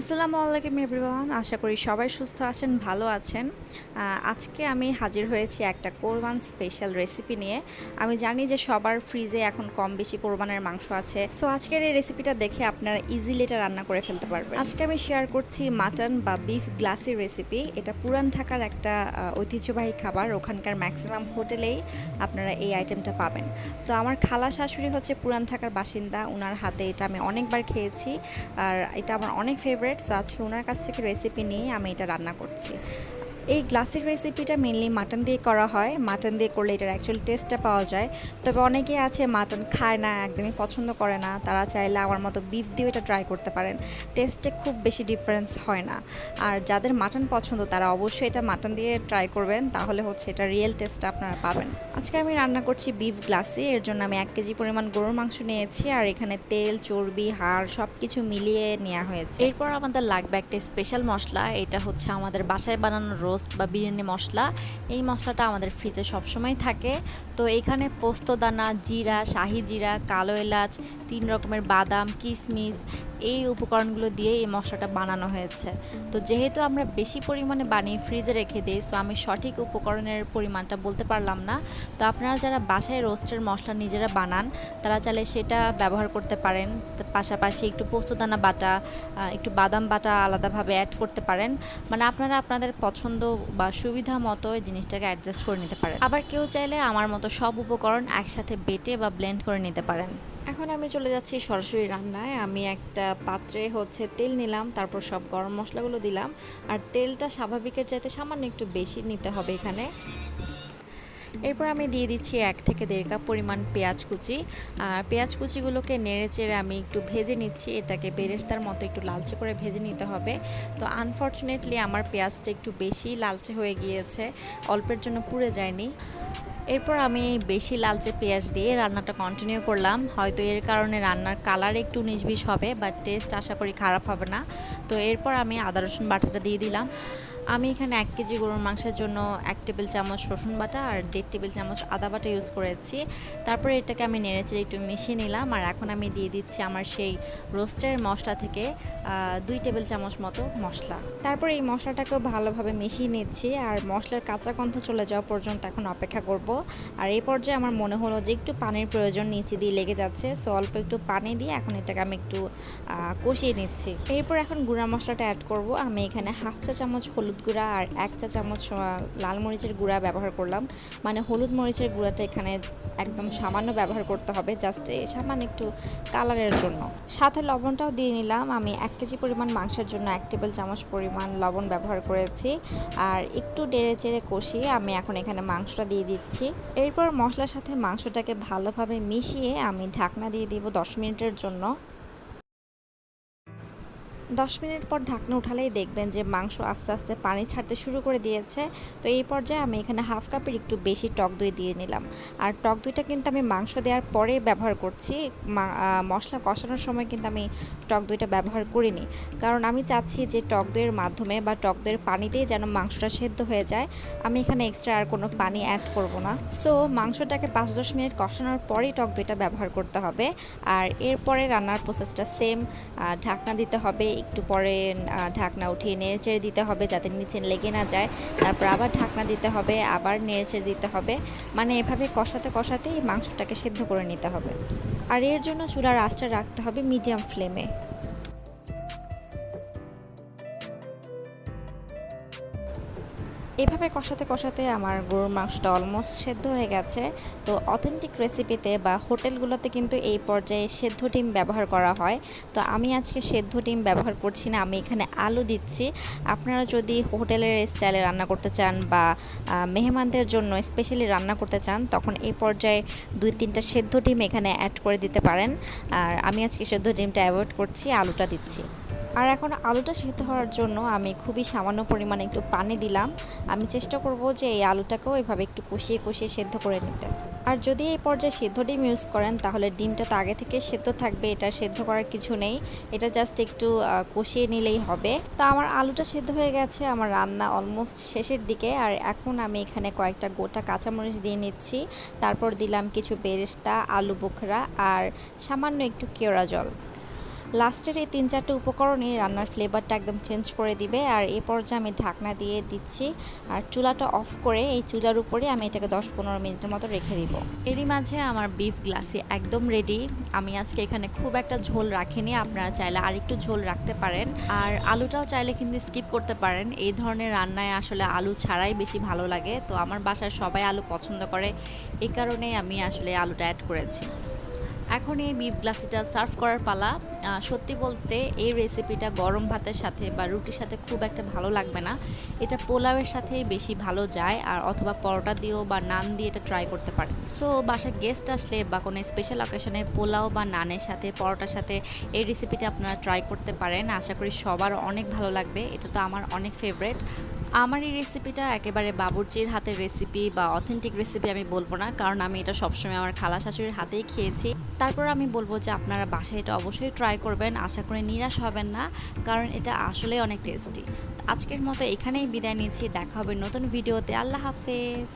আসসালামু আলাইকুম এভরিওয়ান, আশা করি সবাই সুস্থ আছেন, ভালো আছেন। আজকে আমি হাজির হয়েছি একটা কোরবান স্পেশাল রেসিপি নিয়ে। আমি জানি যে সবার ফ্রিজে এখন কম বেশি কোরবানের মাংস আছে। সো আজকের এই রেসিপিটা দেখে আপনারা ইজিলি এটা রান্না করে ফেলতে পারবেন। আজকে আমি শেয়ার করছি মাটন বা বিফ গ্লাসি রেসিপি এটা পুরান ঢাকার একটা ঐতিহ্যবাহী খাবার। ওখানকার ম্যাক্সিমাম হোটেলেই আপনারা এই আইটেমটা পাবেন। তো আমার খালা শাশুড়ি হচ্ছে পুরান ঢাকার বাসিন্দা। ওনার হাতে এটা আমি অনেকবার খেয়েছি। আর এটা আমার অনেক ফেভারিট সো আজকে ওনার কাছ থেকে রেসিপি নিয়ে আমি এটা রান্না করছি। এই গ্লাসের রেসিপিটা মেনলি মাটন দিয়ে করা হয়। মাটন দিয়ে করলে এটার অ্যাকচুয়াল টেস্টটা পাওয়া যায়। তবে অনেকে আছে মাটন খায় না, একদমই পছন্দ করে না। তারা চাইলে আমার মতো বিফ দিয়ে এটা ট্রাই করতে পারেন। টেস্টে খুব বেশি ডিফারেন্স হয় না। আর যাদের মাটন পছন্দ, তারা অবশ্যই এটা মাটন দিয়ে ট্রাই করবেন। তাহলে হচ্ছে এটা রিয়েল টেস্টটা আপনারা পাবেন। আজকে আমি রান্না করছি বিফ গ্লাসি এর জন্য আমি এক কেজি পরিমাণ গরুর মাংস নিয়েছি। আর এখানে তেল, চর্বি, হাড় সব কিছু মিলিয়ে নেওয়া হয়েছে। এরপর আমাদের লাগবে একটা স্পেশাল মশলা। এটা হচ্ছে আমাদের বাসায় বানানো রোস্ট বা বিরিয়ানি মশলা, এই মশলাটা আমাদের ফ্রিজে সবসময় থাকে। তো এখানে পোস্তদানা জিরা, শাহি জিরা, কালো এলাচ, তিন রকমের বাদাম কিশমিশ এই উপকরণগুলো দিয়ে এই মশলাটা বানানো হয়েছে। তো যেহেতু আমরা বেশি পরিমাণে বানিয়ে ফ্রিজে রেখে দিই সো আমি সঠিক উপকরণের পরিমাণটা বলতে পারলাম না। তো আপনারা যারা বাসায় রোস্টের মশলা নিজেরা বানান, তারা চাইলে সেটা ব্যবহার করতে পারেন। পাশাপাশি একটু পোস্তদানা বাটা একটু বাদাম বাটা আলাদাভাবে অ্যাড করতে পারেন। মানে আপনারা আপনাদের পছন্দ বা সুবিধা মতো জিনিসটাকে অ্যাডজাস্ট করে নিতে পারেন। আবার কেউ চাইলে আমার মতো সব উপকরণ একসাথে বেটে বা ব্লেন্ড করে নিতে পারেন। এখন আমি চলে যাচ্ছি সরাসরি রান্নায়। আমি একটা পাত্রে হচ্ছে তেল নিলাম, তারপর সব গরম মশলাগুলো দিলাম। আর তেলটা স্বাভাবিকের চাইতে সামান্য একটু বেশি নিতে হবে এখানে। এরপর আমি দিয়ে দিচ্ছি এক থেকে দেড় কাপ পরিমাণ পেঁয়াজ কুচি। আর পেঁয়াজ কুচিগুলোকে নেড়ে চেড়ে আমি একটু ভেজে নিচ্ছি। এটাকে বেরেস্তার মতো একটু লালচে করে ভেজে নিতে হবে। তো আনফর্চুনেটলি আমার পেঁয়াজটা একটু বেশি লালচে হয়ে গিয়েছে। অল্পের জন্য পুড়ে যায়নি। এরপর আমি বেশি লালচে পেঁয়াজ দিয়ে রান্নাটা কন্টিনিউ করলাম। হয়তো এর কারণে রান্নার কালার একটু নিসবিষ হবে বাট টেস্ট আশা করি খারাপ হবে না। তো এরপর আমি আদা রসুন বাটাটা দিয়ে দিলাম। আমি এখানে এক কেজি গরুর মাংসের জন্য এক টেবিল চামচ রসুন বাটা আর দেড় টেবিল চামচ আদা বাটা ইউজ করেছি। তারপরে এটাকে আমি নেড়েচেড়ে একটু মিশিয়ে নিলাম আর এখন আমি দিয়ে দিচ্ছি আমার সেই রোস্টের মশলা থেকে দুই টেবিল চামচ মতো মশলা। তারপর এই মশলাটাকেও ভালোভাবে মিশিয়ে নিচ্ছি আর মশলার কাঁচা গন্ধ চলে যাওয়া পর্যন্ত এখন অপেক্ষা করব। আর এই পর্যায়ে আমার মনে হলো যে একটু পানির প্রয়োজন নিচে দিয়ে লেগে যাচ্ছে সো অল্প একটু পানি দিয়ে এখন এটাকে আমি একটু কষিয়ে নিচ্ছি। এরপর এখন গুঁড়া মশলাটা অ্যাড করব। আমি এখানে হাফ চা চামচ হলুদ গুঁড়া আর এক চা চামচ লাল মরিচের গুঁড়া ব্যবহার করলাম। মানে হলুদ মরিচের গুঁড়াটা এখানে একদম সামান্য ব্যবহার করতে হবে জাস্ট সামান্য একটু কালারের জন্য। সাথে লবণটাও দিয়ে নিলাম। আমি এক কেজি পরিমাণ মাংসের জন্য এক টেবিল চামচ পরিমাণ লবণ ব্যবহার করেছি। আর একটু ডেড়ে চেড়ে কষিয়ে আমি এখন এখানে মাংসটা দিয়ে দিচ্ছি। এরপর মশলার সাথে মাংসটাকে ভালোভাবে মিশিয়ে আমি ঢাকনা দিয়ে দিব দশ মিনিটের জন্য। দশ মিনিট পর ঢাকনা উঠালেই দেখবেন যে মাংস আস্তে আস্তে পানি ছাড়তে শুরু করে দিয়েছে। তো এই পর্যায়ে আমি এখানে হাফ কাপের একটু বেশি টক দই দিয়ে নিলাম। আর টক দইটা কিন্তু আমি মাংস দেওয়ার পরে ব্যবহার করছি। মশলা কষানোর সময় কিন্তু আমি টক দইটা ব্যবহার করিনি। কারণ আমি চাচ্ছি যে টক দইয়ের মাধ্যমে বা টক দইয়ের পানিতেই যেন মাংসটা সেদ্ধ হয়ে যায়। আমি এখানে এক্সট্রা আর কোনো পানি অ্যাড করব না। সো মাংসটাকে পাঁচ দশ মিনিট কষানোর পরেই টক দইটা ব্যবহার করতে হবে। আর এরপরে রান্নার প্রসেসটা সেম ঢাকনা দিতে হবে একটু পরে ঢাকনা উঠিয়ে নেড়েচেড়ে দিতে হবে যাতে নিচে লেগে না যায়। তারপর আবার ঢাকনা দিতে হবে, আবার নেড়েচেড়ে দিতে হবে। মানে এভাবে কষাতে কষাতেই মাংসটাকে সেদ্ধ করে নিতে হবে। আর এর জন্য চুলার আঁচটা রাখতে হবে মিডিয়াম ফ্লেমে। এভাবে কষাতে কষাতে আমার গরুর মাংসটা অলমোস্ট সেদ্ধ হয়ে গেছে। তো অথেন্টিক রেসিপিতে বা হোটেলগুলোতে কিন্তু এই পর্যায়ে সেদ্ধ ডিম ব্যবহার করা হয়। তো আমি আজকে সেদ্ধ ডিম ব্যবহার করছি না, আমি এখানে আলু দিচ্ছি। আপনারা যদি হোটেলের স্টাইলে রান্না করতে চান বা মেহমানদের জন্য স্পেশালি রান্না করতে চান, তখন এই পর্যায়ে দুই তিনটা সেদ্ধ ডিম এখানে অ্যাড করে দিতে পারেন। আর আমি আজকে সেদ্ধ ডিমটা অ্যাভয়েড করছি, আলুটা দিচ্ছি। আর এখন আলুটা সিদ্ধ হওয়ার জন্য আমি খুবই সামান্য পরিমাণে একটু পানি দিলাম। আমি চেষ্টা করব যে এই আলুটাকেও এভাবে একটু কষিয়ে কষিয়ে সেদ্ধ করে নিতে। আর যদি এই পর্যায়ে সেদ্ধ ডিম ইউজ করেন, তাহলে ডিমটা তো আগে থেকে সেদ্ধ থাকবে, এটা সেদ্ধ করার কিছু নেই। এটা জাস্ট একটু কষিয়ে নিলেই হবে। তো আমার আলুটা সেদ্ধ হয়ে গেছে, আমার রান্না অলমোস্ট শেষের দিকে। আর এখন আমি এখানে কয়েকটা গোটা কাঁচামরিচ দিয়ে নিচ্ছি। তারপর দিলাম কিছু বেরেস্তা, আলু বোখরা আর সামান্য একটু কেওড়া জল। লাস্টের এই তিন চারটে উপকরণই রান্নার ফ্লেভারটা একদম চেঞ্জ করে দিবে। আর এ পর্যায়ে আমি ঢাকনা দিয়ে দিচ্ছি। আর চুলাটা অফ করে এই চুলার উপরে আমি এটাকে দশ পনেরো মিনিটের মতো রেখে দিব। এরই মাঝে আমার বিফ গ্লাসি একদম রেডি আমি আজকে এখানে খুব একটা ঝোল রাখিনি। আপনারা চাইলে আর একটু ঝোল রাখতে পারেন। আর আলুটাও চাইলে কিন্তু স্কিপ করতে পারেন। এই ধরনের রান্নায় আসলে আলু ছাড়াই বেশি ভালো লাগে। তো আমার বাসায় সবাই আলু পছন্দ করে। এই কারণেই আমি আসলে আলুটা অ্যাড করেছি। এখন এই বিফ গ্লাসিটা সার্ভ করার পালা। সত্যি বলতে এই রেসিপিটা গরম ভাতের সাথে বা রুটির সাথে খুব একটা ভালো লাগবে না। এটা পোলাওয়ের সাথে বেশি ভালো যায় আর অথবা পরোটা দিয়েও বা নান দিয়ে এটা ট্রাই করতে পারে সো বাসায় গেস্ট আসলে বা কোনো স্পেশাল অকেশনে পোলাও বা নানের সাথে, পরোটার সাথে এই রেসিপিটা আপনারা ট্রাই করতে পারেন। আশা করি সবার অনেক ভালো লাগবে। এটা তো আমার অনেক ফেভারেট আমার এই রেসিপিটা একেবারে বাবুর্চির হাতের রেসিপি বা অথেন্টিক রেসিপি আমি বলব না, কারণ আমি এটা সবসময় আমার খালা শাশুড়ির হাতেই খেয়েছি। তারপর আমি বলব যে আপনারা বাসায় এটা অবশ্যই ট্রাই করবেন, আশা করে নিরাশ হবেন না, কারণ এটা আসলে অনেক টেস্টি আজকের মতো এখানেই বিদায় নিয়েছি দেখা হবে নতুন ভিডিওতে আল্লাহ হাফেজ।